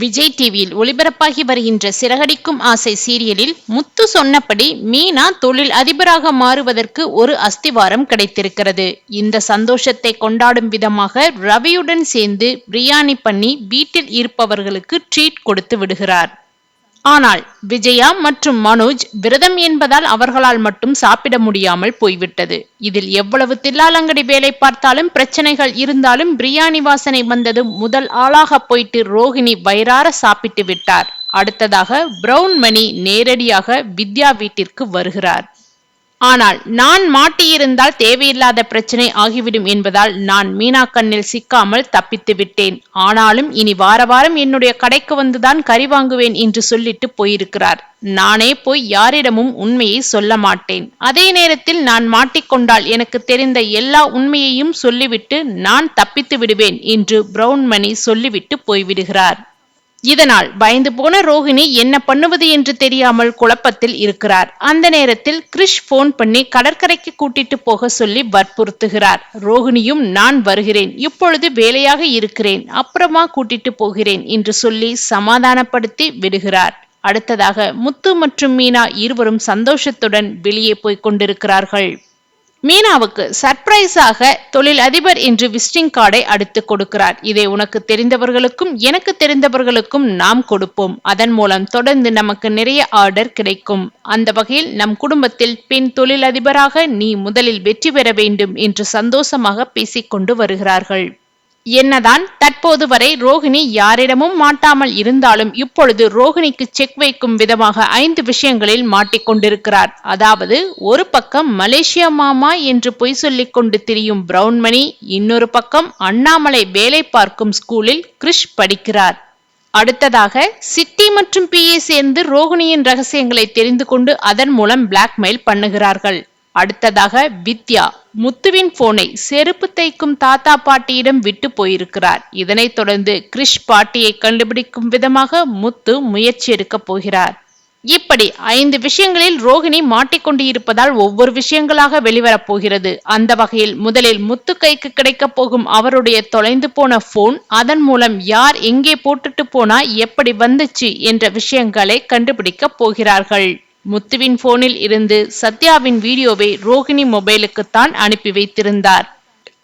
விஜய் டிவியில் ஒளிபரப்பாகி வருகின்ற சிறகடிக்கும் ஆசை சீரியலில் முத்து சொன்னபடி மீனா தொழில் அதிபராக மாறுவதற்கு ஒரு அஸ்திவாரம் கிடைத்திருக்கிறது. இந்த சந்தோஷத்தை கொண்டாடும் விதமாக ரவியுடன் சேர்ந்து பிரியாணி பண்ணி வீட்டில் இருப்பவர்களுக்கு ட்ரீட் கொடுத்து விடுகிறார். ஆனால் விஜயா மற்றும் மனோஜ் விரதம் என்பதால் அவர்களால் மட்டும் சாப்பிட முடியாமல் போய்விட்டது. இதில் எவ்வளவு தில்லாலங்கடி வேலை பார்த்தாலும் பிரச்சனைகள் இருந்தாலும் பிரியாணி வாசனை வந்ததும் முதல் ஆளாக போயிட்டு ரோஹிணி வயிறார சாப்பிட்டு விட்டார். அடுத்ததாக பிரவுன் மணி நேரடியாக வித்யா வீட்டிற்கு வருகிறார். ஆனால் நான் மாட்டியிருந்தால் தேவையில்லாத பிரச்சனை ஆகிவிடும் என்பதால் நான் மீனா கண்ணில் சிக்காமல் தப்பித்து விட்டேன். ஆனாலும் இனி வார வாரம் என்னுடைய கடைக்கு வந்துதான் கறி வாங்குவேன் என்று சொல்லிட்டு போயிருக்கிறார். நானே போய் யாரிடமும் உண்மையை சொல்ல மாட்டேன். அதே நேரத்தில் நான் மாட்டிக்கொண்டால் எனக்கு தெரிந்த எல்லா உண்மையையும் சொல்லிவிட்டு நான் தப்பித்து விடுவேன் என்று பிரவுன்மணி சொல்லிவிட்டு போய்விடுகிறார். இதனால் பயந்து போன ரோஹிணி என்ன பண்ணுவது என்று தெரியாமல் குழப்பத்தில் இருக்கிறார். அந்த நேரத்தில் கிரிஷ் போன் பண்ணி கடற்கரைக்கு கூட்டிட்டு போக சொல்லி வற்புறுத்துகிறார். ரோஹிணியும் நான் வருகிறேன். இப்பொழுது வேலையாக இருக்கிறேன். அப்புறமா கூட்டிட்டு போகிறேன் என்று சொல்லி சமாதானப்படுத்தி விடுகிறார். அடுத்ததாக முத்து மற்றும் மீனா இருவரும் சந்தோஷத்துடன் வெளியே போய்க் கொண்டிருக்கிறார்கள். மீனாவுக்கு சர்ப்ரைஸாக தொழில் அதிபர் என்று விசிட்டிங் கார்டை அடுத்து கொடுக்கிறார். இதை உனக்கு தெரிந்தவர்களுக்கும் எனக்கு தெரிந்தவர்களுக்கும் நாம் கொடுப்போம். அதன் மூலம் தொடர்ந்து நமக்கு நிறைய ஆர்டர் கிடைக்கும். அந்த வகையில் நம் குடும்பத்தில் பெண் தொழிலதிபராக நீ முதலில் வெற்றி பெற வேண்டும் என்று சந்தோஷமாக பேசிக்கொண்டு வருகிறார்கள். என்னதான் தற்போது வரை ரோஹிணி யாரிடமும் மாட்டாமல் இருந்தாலும் இப்பொழுது ரோஹிணிக்கு செக் வைக்கும் விதமாக ஐந்து விஷயங்களில் மாட்டிக்கொண்டிருக்கிறார் அதாவது ஒரு பக்கம் மலேசியா மாமா என்று பொய் சொல்லிக் கொண்டு திரியும் பிரவுன்மணி இன்னொரு பக்கம் அண்ணாமலை வேலை பார்க்கும் ஸ்கூலில் கிறிஷ் படிக்கிறார். அடுத்ததாக சிட்டி மற்றும் பிஏ சேர்ந்து ரோஹிணியின் ரகசியங்களை தெரிந்து கொண்டு அதன் மூலம் பிளாக்மெயில் பண்ணுகிறார்கள். அடுத்ததாக வித்யா முத்துவின் போனை செருப்பு தைக்கும் தாத்தா பாட்டியிடம் விட்டு போயிருக்கிறார். இதனைத் தொடர்ந்து கிரிஷ் பாட்டியை கண்டுபிடிக்கும் விதமாக முத்து முயற்சி எடுக்கப் போகிறார். இப்படி ஐந்து விஷயங்களில் ரோகிணி மாட்டிக்கொண்டு இருப்பதால் ஒவ்வொரு விஷயங்களாக வெளிவரப் போகிறது. அந்த வகையில் முதலில் முத்து கைக்கு கிடைக்கப் போகும் அவருடைய தொலைந்து போன போன் அதன் மூலம் யார் எங்கே போட்டுட்டு போனா எப்படி வந்துச்சு என்ற விஷயங்களை கண்டுபிடிக்கப் போகிறார்கள். முத்துவின் போனில் இருந்து சத்யாவின் வீடியோவை ரோஹிணி மொபைலுக்குத்தான் அனுப்பி வைத்திருந்தார்.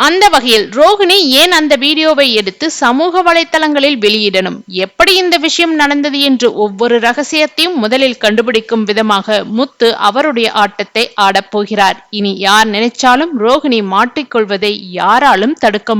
அந்த வகையில் ரோஹிணி ஏன் அந்த வீடியோவை எடுத்து சமூக வலைத்தளங்களில் வெளியிடணும்? எப்படி இந்த விஷயம் நடந்தது என்று ஒவ்வொரு ரகசியத்தையும் முதலில் கண்டுபிடிக்கும் விதமாக முத்து அவருடைய ஆட்டத்தை ஆடப்போகிறார் இனி யார் நினைச்சாலும் ரோஹிணி மாட்டிக்கொள்வதை யாராலும் தடுக்க